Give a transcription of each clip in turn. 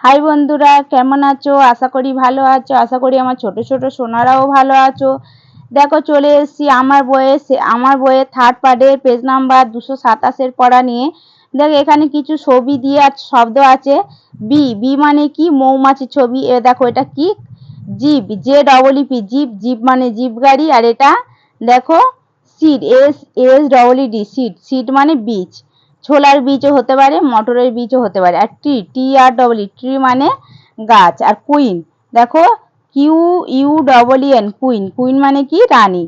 High বন্ধুরা, কেমন আছো? আশা করি ভালো আছো। আশা করি আমার ছোট ছোট সোনারাও ভালো আছো। দেখো, চলে এসেছি আমার বইয়ে। আমার বইয়ে থার্ড পার্টের পেজ নাম্বার দুশো সাতাশের পড়া নিয়ে। দেখো, এখানে কিছু ছবি দিয়ে শব্দ আছে। বি বি মানে কি? মৌমাছি ছবি। এ দেখো, এটা কি? Jeep J double E P jeep jeep মানে জিপ গাড়ি। আর এটা, দেখো seed S S double D seed seed মানে বীজ। ছোলার বীজও হতে পারে, মটরের বীজও হতে পারে। আর tree T R double tree মানে গাছ। আর কুইন, দেখো, Q U double N, queen. Queen মানে কি? রানী।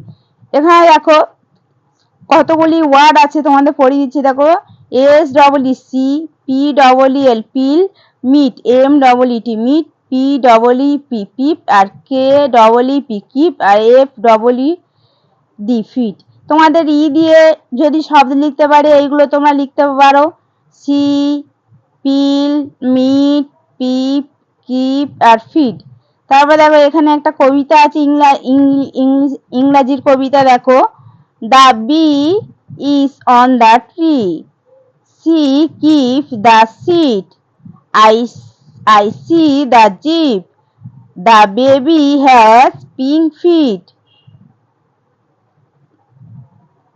এখানে দেখো, কতগুলি ওয়ার্ড আছে তোমাদের পড়িয়ে দিচ্ছি। দেখো, S double E C, P double L, peel, meet, M double E T meet, P double E P, peep, আর K double E P, keep, আর F double E D, feet. তোমাদের ই দিয়ে যদি শব্দ লিখতে পারে, এইগুলো তোমরা লিখতে পারো। See, peel, meet, peep, keep, আর ফিড। তারপর দেখো, এখানে একটা কবিতা আছে, ইংলা ইংরাজির কবিতা দেখো। The bee is on the tree. See keep the seat. I I see the jeep. The baby has pink feet.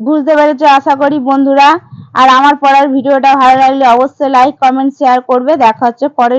বুঝতে পেরেছ, আশা করি বন্ধুরা। আর আমার পড়ার ভিডিওটা ভালো লাগলে অবশ্যই লাইক কমেন্ট শেয়ার করবে। দেখা হচ্ছে পরের